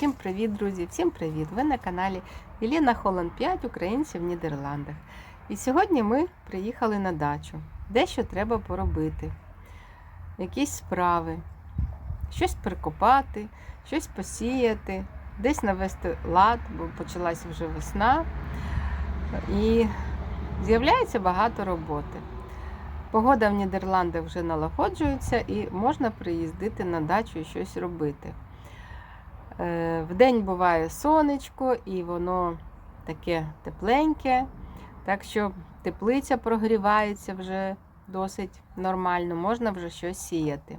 Всім привіт, друзі! Всім привіт! Ви на каналі Єліна Холланд 5 українців в Нідерландах. І сьогодні ми приїхали на дачу. Дещо треба поробити. Якісь справи, щось прикопати, щось посіяти, десь навести лад, бо почалась вже весна. І з'являється багато роботи. Погода в Нідерландах вже налагоджується і можна приїздити на дачу і щось робити. Е, Вдень буває сонечко, і воно таке тепленьке, так що теплиця прогрівається вже досить нормально, можна вже щось сіяти.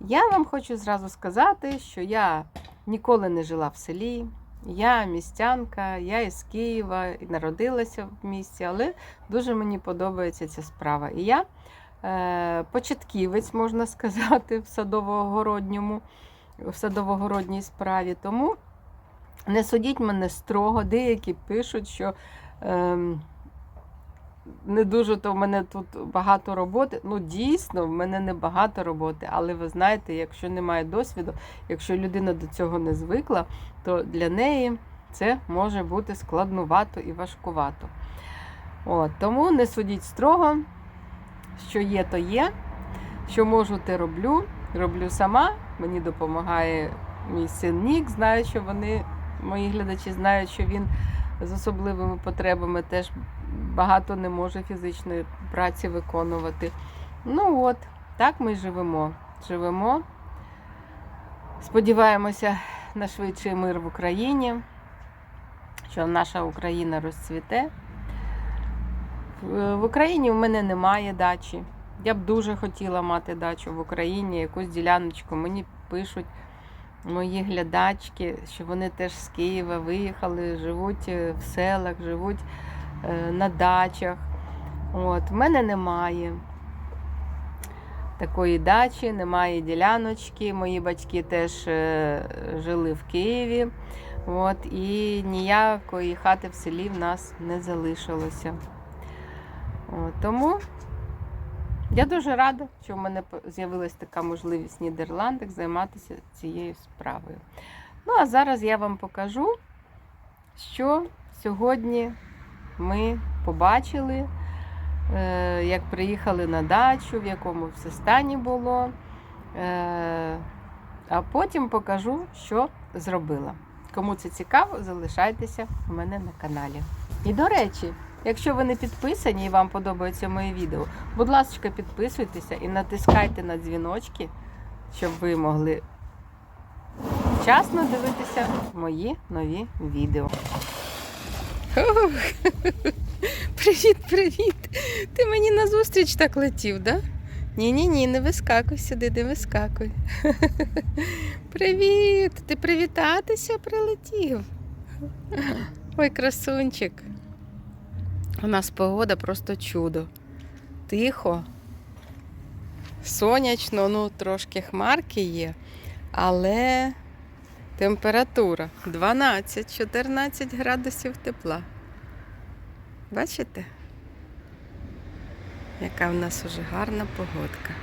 Я вам хочу зразу сказати, що я ніколи не жила в селі. Я містянка, я із Києва і народилася в місті, але дуже мені подобається ця справа. І я е, початківець, можна сказати, в садово-городньому, в садово-городній справі. Тому не судіть мене строго. Деякі пишуть, що е, не дуже то в мене тут багато роботи. Ну, дійсно, в мене не багато роботи, але ви знаєте, якщо немає досвіду, якщо людина до цього не звикла, то для неї це може бути складнувато і важкувато. От, Тому не судіть строго, що є, то є. Що можу, те роблю. Роблю сама. Мені допомагає мій син Нік. Знаю, що вони, мої глядачі, знають, що він з особливими потребами теж багато не може фізичної праці виконувати. Ну от, так ми живемо. Живемо. Сподіваємося на швидший мир в Україні, що наша Україна розцвіте. В Україні в мене немає дачі. Я б дуже хотіла мати дачу в Україні, якусь діляночку. Мені пишуть мої глядачки, що вони теж з Києва виїхали, живуть е, в селах, живуть е, на дачах. От, В мене немає такої дачі, немає діляночки. Мої батьки теж е, жили в Києві. От, і ніякої хати в селі в нас не залишилося. От, тому я дуже рада, що в мене з'явилася така можливість в Нідерландах займатися цією справою. Ну, а зараз я вам покажу, що сьогодні ми побачили, е, як приїхали на дачу, в якому все стані було. Е, А потім покажу, що зробила. Кому це цікаво, залишайтеся у мене на каналі. І до речі, якщо ви не підписані і вам подобається моє відео, будь ласка, підписуйтеся і натискайте на дзвіночки, щоб ви могли вчасно дивитися мої нові відео. Привіт, привіт! Ти мені на зустріч так летів, да? Ні-ні ні, не вискакуй сюди, не вискакуй. Привіт! Ти привітатися прилетів. Ой, красунчик. У нас погода просто чудо. Тихо, сонячно, ну трошки хмарки є, але температура 12-14 градусів тепла. Бачите? Яка в нас уже гарна погодка.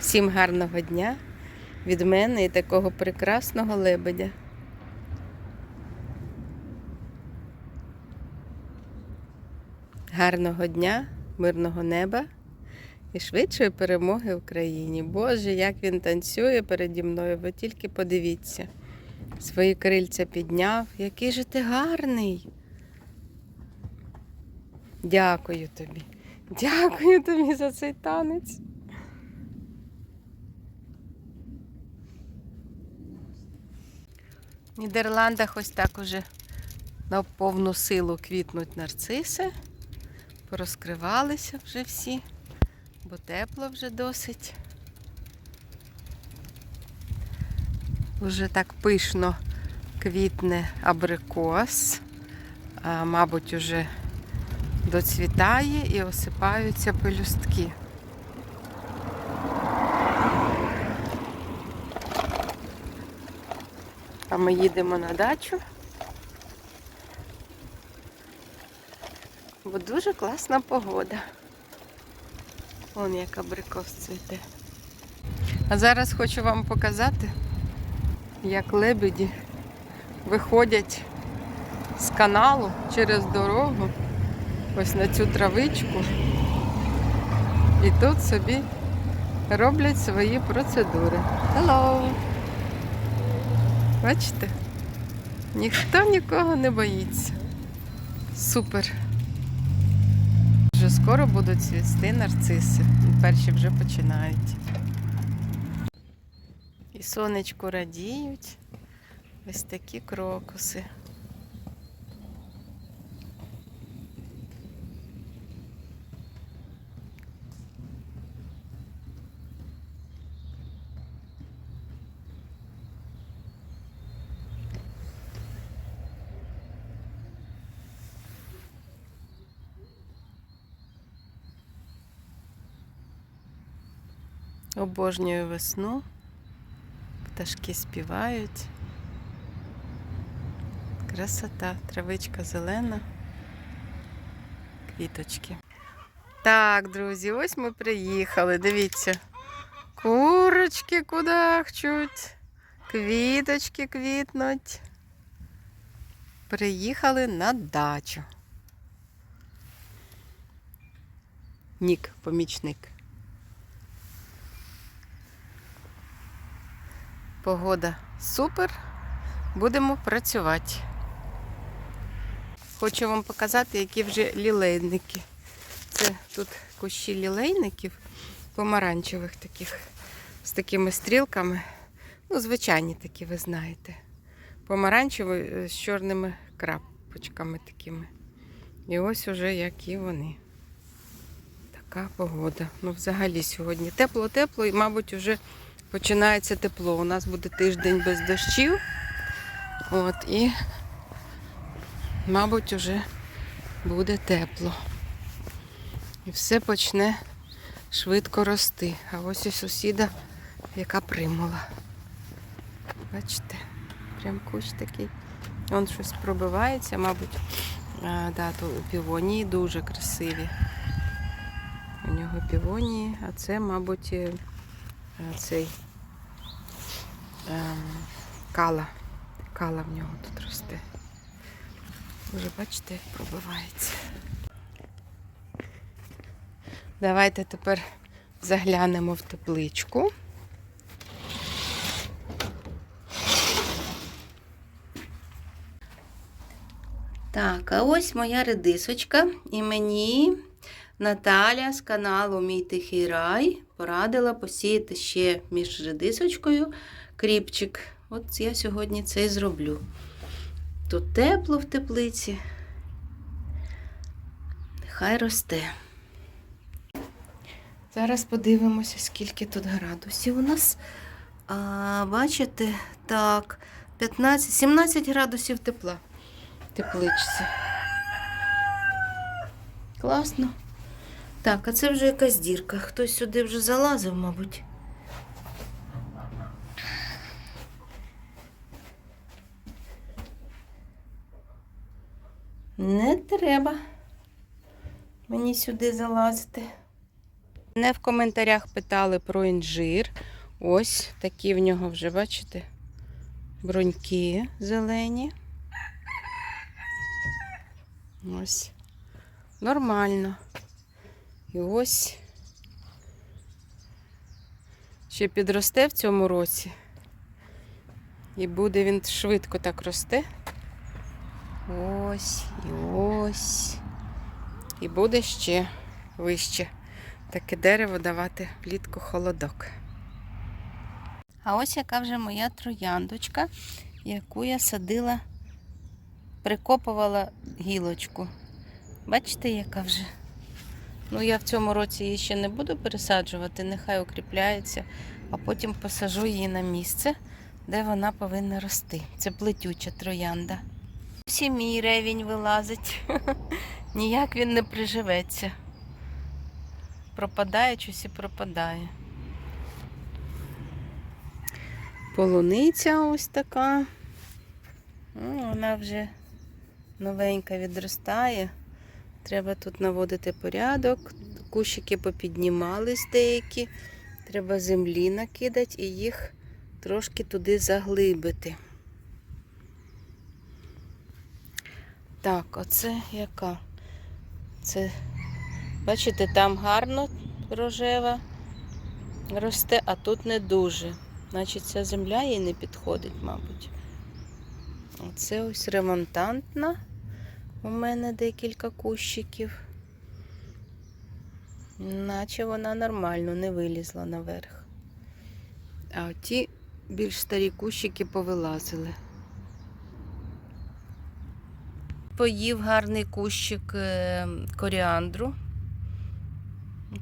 Всім гарного дня від мене і такого прекрасного лебедя. Гарного дня, мирного неба і швидшої перемоги Україні. Боже, як він танцює переді мною, ви тільки подивіться. Свої крильця підняв. Який же ти гарний. Дякую тобі. Дякую тобі за цей танець. В Нідерландах ось так уже на повну силу квітнуть нарциси. Порозкривалися вже всі, бо тепло вже досить. Вже так пишно квітне абрикос, а, мабуть, уже доцвітає і осипаються пелюстки. А ми їдемо на дачу. Бо дуже класна погода. Вон як абрикос цвіте. А зараз хочу вам показати, як лебеді виходять з каналу через дорогу, ось на цю травичку. І тут собі роблять свої процедури. Hello! Бачите? Ніхто нікого не боїться. Супер. Вже скоро будуть цвісти нарциси. Перші вже починають. І сонечку радіють. Ось такі крокуси. Обожнюю весну. Пташки співають. Красота, травичка зелена, квіточки. Так, друзі, ось ми приїхали. Дивіться. Курочки кудахчуть, квіточки квітнуть. Приїхали на дачу. Нік, помічник. Погода супер. Будемо працювати. Хочу вам показати, які вже лілейники. Це тут кущі лілейників, помаранчевих таких, з такими стрілками. Ну, звичайні такі, ви знаєте. Помаранчеві е, з чорними крапочками такими. І ось уже які вони. Така погода. Ну, взагалі сьогодні тепло-тепло і, мабуть, вже починається тепло. У нас буде тиждень без дощів. От, і, мабуть, уже буде тепло. І все почне швидко рости. А ось і сусіда, яка примула. Бачите, прям кущ такий. Вон щось пробивається, мабуть. А, да, то півонії дуже красиві. У нього півонії, а це, мабуть, е, цей ем, кала. Кала в нього тут росте. Вже бачите, як пробивається. Давайте тепер заглянемо в тепличку. Так, а ось моя редисочка, і мені Наталя з каналу Мій Тихий Рай порадила посіяти ще між редисочкою кріпчик. От я сьогодні це і зроблю. Тут тепло в теплиці. Нехай росте. Зараз подивимося, скільки тут градусів у нас. А, Бачите, так, 15, 17 градусів тепла тепличці. Класно. Так, а це вже якась дірка. Хтось сюди вже залазив, мабуть. Не треба мені сюди залазити. Мене в коментарях питали про інжир. Ось такі в нього вже, бачите, бруньки зелені. Ось. Нормально. І ось ще підросте в цьому році. І буде він швидко так росте. Ось і ось. І буде ще вище таке дерево давати влітку холодок. А ось яка вже моя трояндочка, яку я садила, прикопувала гілочку. Бачите, яка вже? Ну, я в цьому році її ще не буду пересаджувати, нехай укріпляється, а потім посажу її на місце, де вона повинна рости. Це плетюча троянда. Ось і мій ревінь вилазить. Ніяк він не приживеться. Пропадає щось і пропадає. Полуниця ось така. Ну, Вона вже новенька відростає. Треба тут наводити порядок. Кущики попіднімались деякі. Треба землі накидати і їх трошки туди заглибити. Так, оце яка? Це, бачите, там гарно рожева росте, а тут не дуже. Значить, ця земля їй не підходить, мабуть. Оце ось ремонтантна. У мене декілька кущиків. Наче вона нормально не вилізла наверх. А ті більш старі кущики повилазили. Поїв гарний кущик е, коріандру.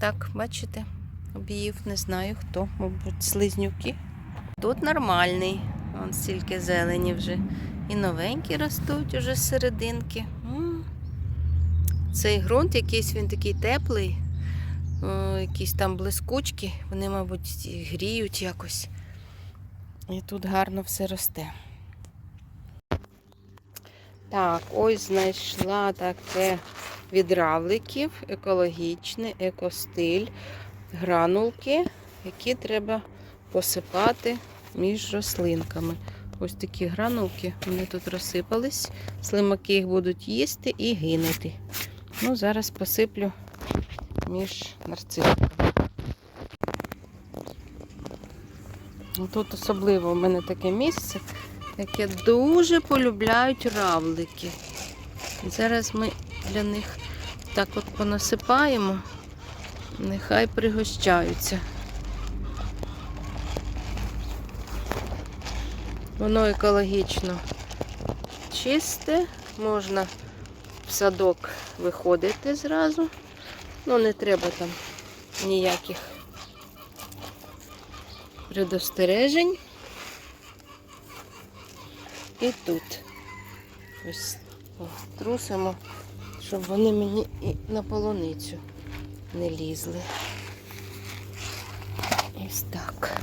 Так, бачите, об'їв, не знаю хто, мабуть, слизнюки. Тут нормальний, вон стільки зелені вже. І новенькі ростуть уже з серединки. Цей ґрунт якийсь він такий теплий, О, якісь там блискучки, вони, мабуть, гріють якось. І тут гарно все росте. Так, ось знайшла таке від равликів, екологічний, екостиль, гранулки, які треба посипати між рослинками. Ось такі гранулки, вони тут розсипались, слимаки їх будуть їсти і гинути. Ну, зараз посиплю між нарцисиками. Тут особливо у мене таке місце, яке дуже полюбляють равлики. Зараз ми для них так от понасипаємо, нехай пригощаються. Воно екологічно чисте, можна в садок виходити зразу. Ну, не треба там ніяких предостережень. І тут ось о, трусимо, щоб вони мені і на полуницю не лізли. Ось так.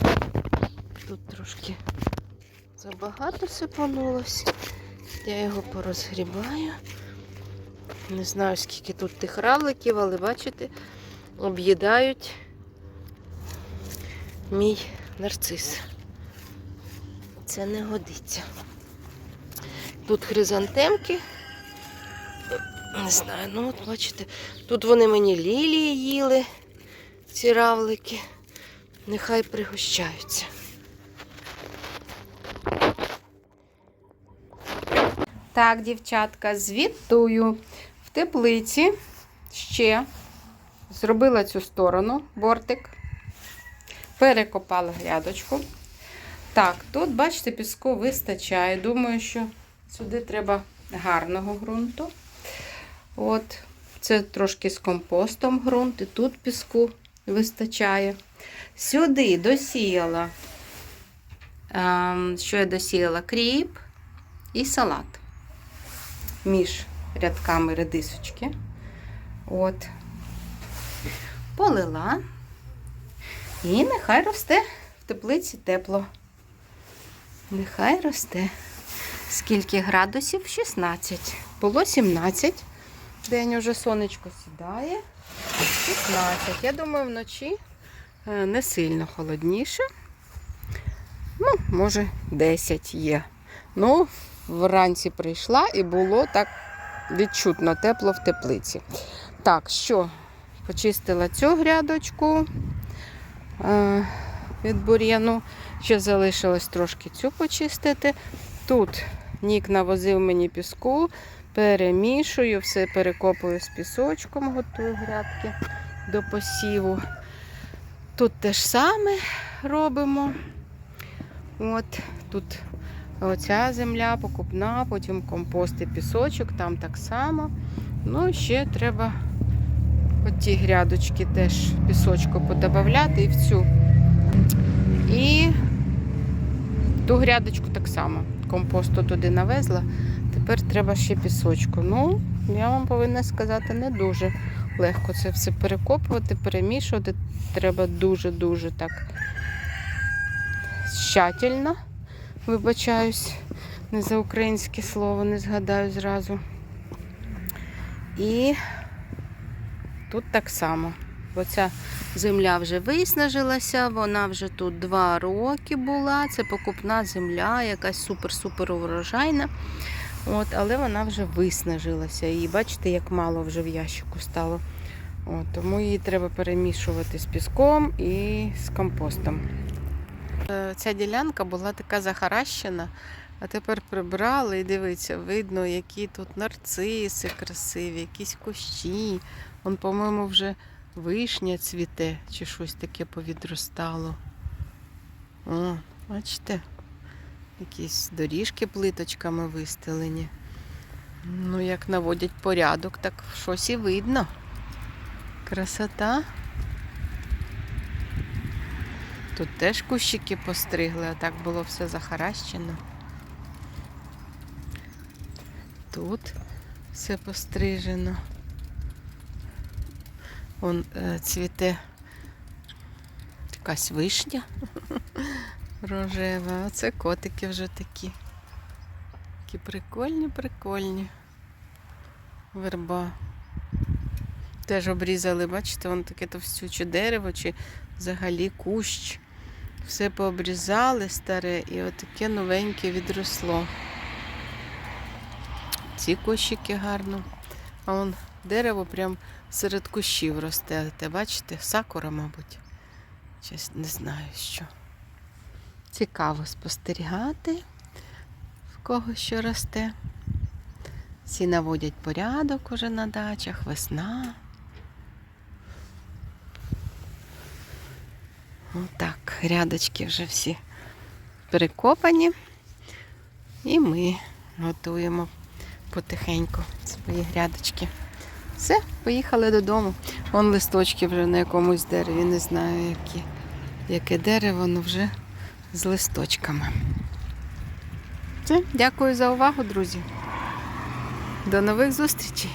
Тут трошки забагато сипанулось. Я його порозгрібаю. Не знаю, скільки тут тих равликів, але бачите, об'їдають мій нарцис. Це не годиться. Тут хризантемки. Не знаю, ну от бачите, тут вони мені лілії їли, ці равлики. Нехай пригощаються. Так, дівчатка, звітую. В теплиці ще зробила цю сторону бортик, перекопала грядочку. Так, тут, бачите, піску вистачає. Думаю, що сюди треба гарного ґрунту. От, це трошки з компостом ґрунт, і тут піску вистачає. Сюди досіяла, ем, що я досіяла? Кріп і салат між рядками редисочки. От. Полила. І нехай росте в теплиці тепло. Нехай росте. Скільки градусів? 16. Було 17. День уже сонечко сідає. 16. Я думаю, вночі е, не сильно холодніше. Ну, може, 10 є. Ну, вранці прийшла і було так відчутно тепло в теплиці. Так, що, почистила цю грядочку е, від бур'яну. Ще залишилось трошки цю почистити. Тут Нік навозив мені піску, перемішую, все перекопую з пісочком, готую грядки до посіву. Тут те ж саме робимо. От тут оця земля покупна, потім компост і пісочок, там так само. Ну, ще треба оті грядочки теж пісочку подобавляти і в цю. І ту грядочку так само. Компосту туди навезла. Тепер треба ще пісочку. Ну, я вам повинна сказати, не дуже легко це все перекопувати, перемішувати. Треба дуже-дуже так щательно. Вибачаюсь, не за українське слово, не згадаю зразу. І тут так само. бо ця земля вже виснажилася, вона вже тут два роки була. Це покупна земля, якась супер-супер урожайна. От, але вона вже виснажилася. І бачите, як мало вже в ящику стало. От, тому її треба перемішувати з піском і з компостом. Е, Ця ділянка була така захаращена, а тепер прибрали і дивіться, видно, які тут нарциси красиві, якісь кущі. Вон, по-моєму, вже вишня цвіте чи щось таке повідростало. О, бачите, якісь доріжки плиточками вистелені. Ну, як наводять порядок, так щось і видно. Красота. Тут теж кущики постригли, а так було все захаращено. Тут все пострижено. Вон е, цвіте якась вишня рожева. Оце котики вже такі. Такі прикольні, прикольні. Верба. Теж обрізали, бачите, вон таке товстюче дерево чи взагалі кущ. Все пообрізали старе і отаке новеньке відросло. Ці кущики гарно. А вон дерево прям серед кущів росте. Те, бачите, сакура, мабуть. Щось не знаю що. Цікаво спостерігати, в кого що росте. Всі наводять порядок уже на дачах, весна. Так, рядочки вже всі перекопані. І ми готуємо потихеньку свої грядочки. Все, поїхали додому. Вон листочки вже на якомусь дереві, не знаю, які, яке дерево, але вже з листочками. Все, дякую за увагу, друзі. До нових зустрічей!